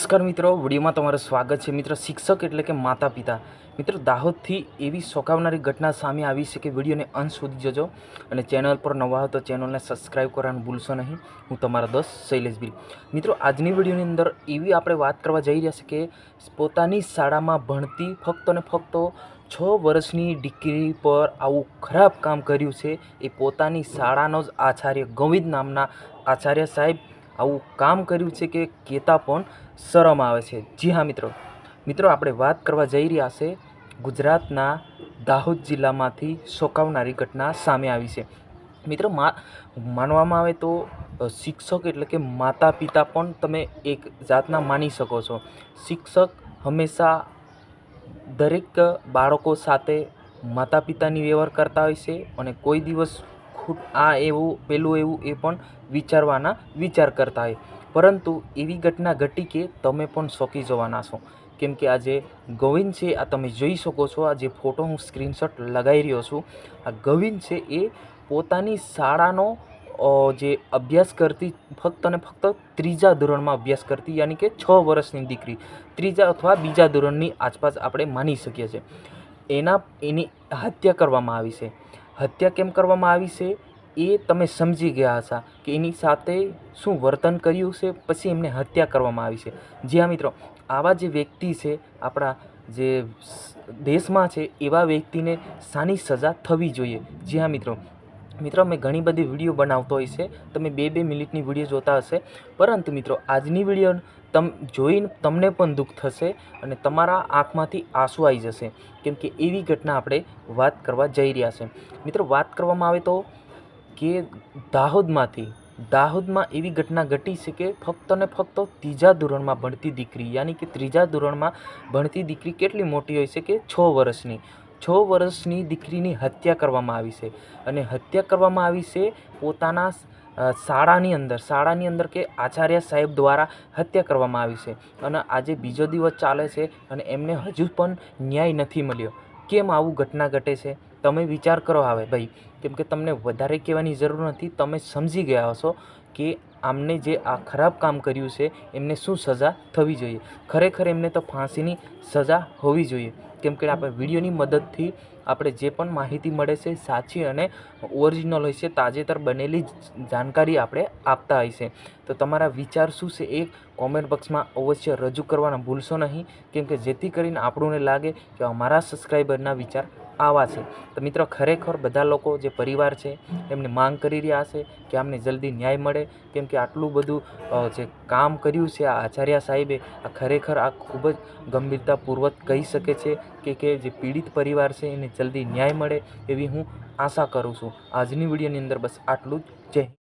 નમસ્કાર મિત્રો, વિડીયોમાં તમારું સ્વાગત છે. મિત્ર, શિક્ષક એટલે કે માતા પિતા મિત્રો, દાહોદથી એવી શોકાવનારી ઘટના સામે આવી છે કે વિડીયોને અંત સુધી જજો અને ચેનલ પર નવા હોય તો ચેનલને સબસ્ક્રાઈબ કરવાનું ભૂલશો નહીં. હું તમારા દોસ્ત શૈલેષભીર મિત્રો, આજની વિડીયોની અંદર એવી આપણે વાત કરવા જઈ રહ્યા છે કે પોતાની શાળામાં ભણતી ફક્ત ને ફક્ત છ વર્ષની દીકરી પર આવું ખરાબ કામ કર્યું છે. એ પોતાની શાળાનો જ આચાર્ય ગોવિંદ નામના આચાર્ય સાહેબ આવું કામ કર્યું છે કે કહેતા પણ શરમ આવે છે. જી હા, મિત્રો. મિત્રો, આપણે વાત કરવા જઈ રહ્યા છે ગુજરાતના દાહોદ જિલ્લામાંથી શોકાવનારી ઘટના સામે આવી છે. મિત્રો માનવામાં આવે તો શિક્ષક એટલે કે માતા પિતા પણ તમે એક જાતના માની શકો છો. શિક્ષક હંમેશા દરેક બાળકો સાથે માતા પિતાની વ્યવહાર કરતા હોય છે અને કોઈ દિવસ ખુદ આ એવું, પેલું એવું એ પણ વિચારવાના વિચાર કરતા હોય. પરંતુ એવી ઘટના ઘટી કે તમે પણ શોકી જવાના છો. કેમ કે આજે ગોવિંદ છે, આ તમે જોઈ શકો છો, આ જે ફોટો હું સ્ક્રીનશોટ લગાવી રહ્યો છું, આ ગોવિંદ છે એ પોતાની શાળાનો જે અભ્યાસ કરતી, ફક્ત અને ફક્ત ત્રીજા ધોરણમાં અભ્યાસ કરતી, યાની કે છ વર્ષની દીકરી. ત્રીજા અથવા બીજા ધોરણની આસપાસ આપણે માની શકીએ છીએ. એના, એની હત્યા કરવામાં આવી છે. હત્યા કેમ કરવામાં આવી છે? એ તમે સમજી ગયા હશા કે એની સાથે શું વર્તન કર્યું છે? પછી એમને હત્યા કરવામાં આવી છે. જી હા, મિત્રો. આવા જે વ્યક્તિ છે, આપણા જે દેશમાં છે, એવા વ્યક્તિને સાની સજા થવી જોઈએ. જી હા, મિત્રો. મિત્રો, મેં ઘણી બધી વીડિયો બનાવતો હોય છે. તમે બે બે મિનિટની વીડિયો જોતા હશે. પરંતુ મિત્રો, આજની વીડિયો તમ, જોઈને તમને પણ દુઃખ થશે અને તમારા આંખમાંથી આંસુ આવી જશે. કેમ કે એવી ઘટના આપણે વાત કરવા જઈ રહ્યા છે. મિત્રો, વાત કરવામાં આવે તો કે દાહોદમાંથી, દાહોદમાં એવી ઘટના ઘટી છે કે ફક્ત ને ફક્ત ત્રીજા ધોરણમાં ભણતી દીકરી, યાની કે ત્રીજા ધોરણમાં ભણતી દીકરી કેટલી મોટી હોય છે કે છ વર્ષની. છ વર્ષની દીકરીની હત્યા કરવામાં આવી છે અને હત્યા કરવામાં આવી છે પોતાના શાળાની અંદર. શાળાની અંદર કે આચાર્ય સાહેબ દ્વારા હત્યા કરવામાં આવી છે અને આજે બીજો દિવસ ચાલે છે અને એમને હજુ પણ ન્યાય નથી મળ્યો. કેમ આવું ઘટના ઘટે છે? તમે વિચાર કરો હવે ભાઈ, કેમ કે તમને વધારે કહેવાની જરૂર નથી, તમે સમજી ગયા હશો કે આમને જે આ ખરાબ કામ કર્યું છે, એમને શું સજા થવી જોઈએ. ખરેખર એમને તો ફાંસીની સજા હોવી જોઈએ. કેમ કે આપણે વિડીયોની મદદથી આપણે જે પણ માહિતી મળે છે, સાચી અને ઓરિજિનલ હોય છે, તાજેતર બનેલી જાણકારી આપણે આપતા હોય છે. તો તમારા વિચાર શું છે એ કોમેન્ટ બોક્સમાં અવશ્ય રજૂ કરવાના ભૂલશો નહીં. કેમ કે જેથી કરીને આપણને લાગે કે અમારા સબસ્ક્રાઈબરના વિચાર આવા છે. તો મિત્રો, ખરેખર બધા લોકો જે પરિવાર છે, એમને માંગ કરી રહ્યા છે કે આમને જલ્દી ન્યાય મળે. કેમ કે આટલું બધું જે કામ કર્યું છે આ આચાર્ય સાહેબે, આ ખરેખર આ ખૂબ જ ગંભીરતાપૂર્વક કહી શકે છે કે કે જે પીડિત પરિવાર છે એને જલ્દી ન્યાય મળે એવી હું આશા કરું છું. આજની વિડીયોની અંદર બસ આટલું જ. જય.